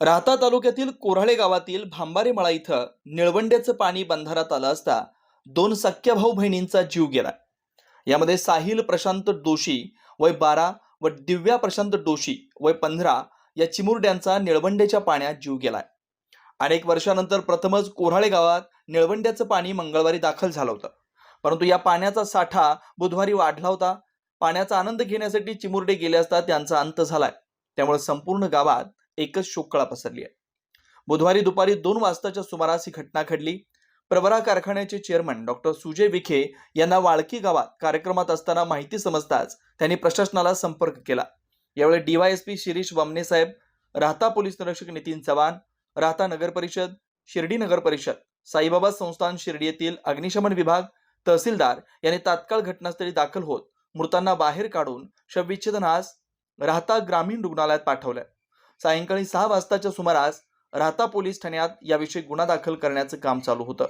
राहता तालुक्यातील कोराळे गावातील भांबारे मळा इथं निळवंड्याचं पाणी बंधारात आलं असता दोन सख्या भाऊ बहिणींचा जीव गेला यामध्ये साहिल प्रशांत दोषी वय बारा व दिव्या प्रशांत दोषी वय पंधरा या चिमुरड्यांचा निळवंड्याच्या पाण्यात जीव गेलाय. अनेक वर्षानंतर प्रथमच कोराळे गावात निळवंड्याचं पाणी मंगळवारी दाखल झालं होतं. परंतु या पाण्याचा साठा बुधवारी वाढला होता. पाण्याचा आनंद घेण्यासाठी चिमुरडे गेले असता त्यांचा अंत झालाय. त्यामुळे संपूर्ण गावात एकच शोककळा पसरली आहे. बुधवारी दुपारी दोन वाजताच्या सुमारास ही घटना घडली. प्रवरा कारखान्याचे चेअरमन डॉक्टर सुजय विखे यांना वाळकी गावात कार्यक्रमात असताना माहिती समजताच त्यांनी प्रशासनाला संपर्क केला. यावेळी डीवायएसपी शिरीष वामने साहेब राहता पोलीस निरीक्षक नितीन चव्हाण राहता नगर परिषद शिर्डी नगर परिषद साईबाबा संस्थान शिर्डी येथील अग्निशमन विभाग तहसीलदार यांनी तात्काळ घटनास्थळी दाखल होत मृतांना बाहेर काढून शवविच्छेदनास राहता ग्रामीण रुग्णालयात पाठवल्या सायंकाळी सहा वाजताच्या सुमारास राहता पोलीस ठाण्यात याविषयी गुन्हा दाखल करण्याचं काम चालू होतं.